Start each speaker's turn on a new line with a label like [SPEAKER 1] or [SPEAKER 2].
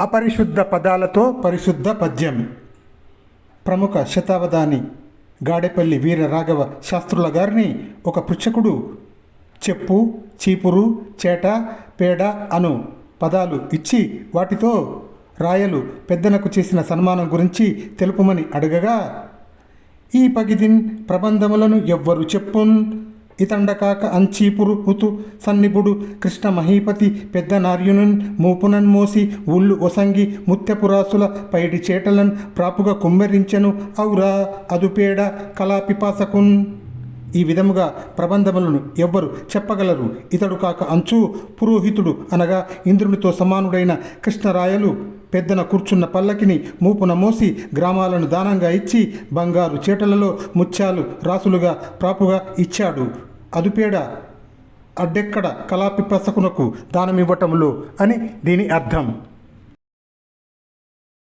[SPEAKER 1] అపరిశుద్ధ పదాలతో పరిశుద్ధ పద్యం. ప్రముఖ శతావధాని గాడేపల్లి వీర రాఘవ శాస్త్రుల గారిని ఒక పృచ్ఛకుడు చెప్పు చీపురు చేట పేడ అను పదాలు ఇచ్చి వాటితో రాయలు పెద్దనకు చేసిన సన్మానం గురించి తెలుపమని అడగగా ఈ పగిదిన్ ప్రబంధములను ఎవ్వరు చెప్పున్? ఇతండకాక అంచీపురు హుతు సన్నిపుడు కృష్ణ మహీపతి పెద్ద నార్యునున్ మూపునన్ మోసి ఉల్లు ఒసంగి ముత్యపురాసుల పైడి చేటలన్ ప్రాపుగా కుమ్మెరించెను ఔరా అదుపేడ కళాపిపాసకున్. ఈ విధముగా ప్రబంధములను ఎవ్వరు చెప్పగలరు. ఇతడు కాక అంచు పురోహితుడు అనగా ఇంద్రునితో సమానుడైన కృష్ణరాయలు పెద్దన కూర్చున్న పల్లకిని మూపున మోసి గ్రామాలను దానంగా ఇచ్చి బంగారు చీటలలో ముత్యాలు రాసులుగా ప్రాపుగా ఇచ్చాడు. అదుపేడ అడ్డెక్కడ కళాపిపసకునకు దానమివ్వటంలో అని దీని అర్థం.